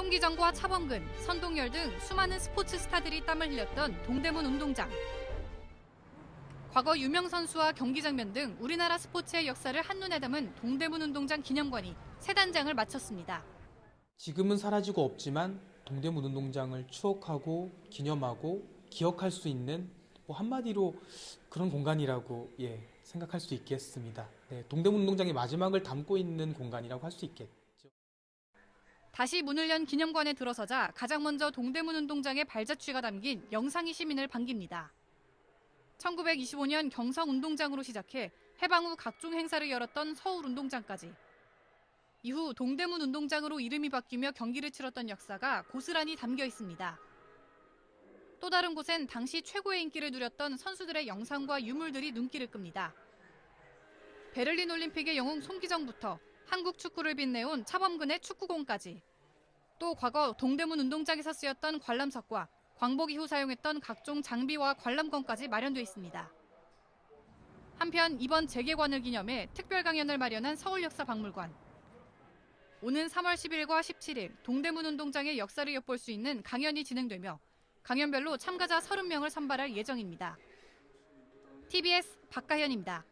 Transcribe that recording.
송기정과 차범근, 선동열 등 수많은 스포츠 스타들이 땀을 흘렸던 동대문 운동장. 과거 유명 선수와 경기 장면 등 우리나라 스포츠의 역사를 한눈에 담은 동대문 운동장 기념관이 새 단장을 마쳤습니다. 지금은 사라지고 없지만 동대문 운동장을 추억하고 기념하고 기억할 수 있는 뭐 한마디로 그런 공간이라고 예, 생각할 수 있겠습니다. 네, 동대문 운동장의 마지막을 담고 있는 공간이라고 할 수 있겠죠. 다시 문을 연 기념관에 들어서자 가장 먼저 동대문 운동장의 발자취가 담긴 영상이 시민을 반깁니다. 1925년 경성 운동장으로 시작해 해방 후 각종 행사를 열었던 서울 운동장까지. 이후 동대문 운동장으로 이름이 바뀌며 경기를 치렀던 역사가 고스란히 담겨 있습니다. 또 다른 곳엔 당시 최고의 인기를 누렸던 선수들의 영상과 유물들이 눈길을 끕니다. 베를린 올림픽의 영웅 송기정부터 한국 축구를 빛내온 차범근의 축구공까지 또 과거 동대문 운동장에서 쓰였던 관람석과 광복 이후 사용했던 각종 장비와 관람권까지 마련돼 있습니다. 한편 이번 재개관을 기념해 특별 강연을 마련한 서울역사박물관. 오는 3월 10일과 17일 동대문 운동장의 역사를 엿볼 수 있는 강연이 진행되며 강연별로 참가자 30명을 선발할 예정입니다. TBS 박가현입니다.